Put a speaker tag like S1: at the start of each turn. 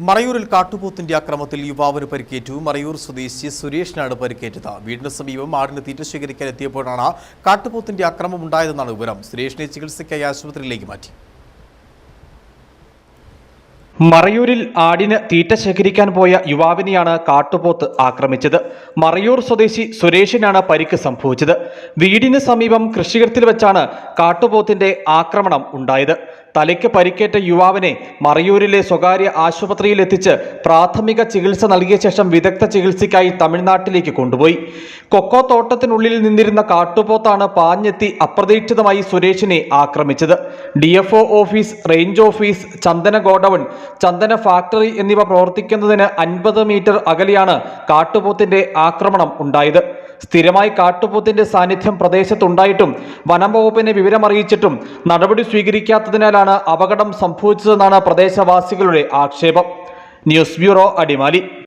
S1: മറയൂരിൽ കാട്ടുപോത്തിന്റെ അക്രമത്തിൽ യുവാവിന് പരിക്കേറ്റു. മറയൂർ സ്വദേശി സുരേഷിനാണ് പരിക്കേറ്റത്. വീടിന് സമീപം ആടിന് തീറ്റ ശേഖരിക്കാൻ എത്തിയപ്പോഴാണ് കാട്ടുപോത്തിന്റെ അക്രമം ഉണ്ടായതെന്നാണ് വിവരം. സുരേഷിനെ ചികിത്സയ്ക്കായി ആശുപത്രിയിലേക്ക് മാറ്റി.
S2: മറയൂരിൽ ആടിന് തീറ്റ ശേഖരിക്കാൻ പോയ യുവാവിനെയാണ് കാട്ടുപോത്ത് ആക്രമിച്ചത്. മറയൂർ സ്വദേശി സുരേഷിനാണ് പരിക്ക് സംഭവിച്ചത്. വീടിന് സമീപം കൃഷിയിടത്തിൽ വെച്ചാണ് കാട്ടുപോത്തിന്റെ ആക്രമണം ഉണ്ടായത്. തലയ്ക്ക് പരിക്കേറ്റ യുവാവിനെ മറയൂരിലെ സ്വകാര്യ ആശുപത്രിയിൽ എത്തിച്ച് പ്രാഥമിക ചികിത്സ നൽകിയ ശേഷം വിദഗ്ധ ചികിത്സയ്ക്കായി തമിഴ്നാട്ടിലേക്ക് കൊണ്ടുപോയി. കൊക്കോ തോട്ടത്തിനുള്ളിൽ നിന്നിരുന്ന കാട്ടുപോത്താണ് പാഞ്ഞെത്തി അപ്രതീക്ഷിതമായി സുരേഷിനെ ആക്രമിച്ചത്. ഡി ഓഫീസ് റേഞ്ച് ഓഫീസ് ചന്ദന ഗോഡൌൺ ചന്ദന ഫാക്ടറി എന്നിവ പ്രവർത്തിക്കുന്നതിന് അൻപത് മീറ്റർ അകലെയാണ് കാട്ടുപോത്തിന്റെ ആക്രമണം ഉണ്ടായത്. സ്ഥിരമായി കാട്ടുപോത്തിന്റെ സാന്നിധ്യം പ്രദേശത്തുണ്ടായിട്ടും വനം വകുപ്പിനെ വിവരമറിയിച്ചിട്ടും നടപടി സ്വീകരിക്കാത്തതിനാലാണ് അപകടം സംഭവിച്ചതെന്നാണ് പ്രദേശവാസികളുടെ ആക്ഷേപം. News bureau Adimali.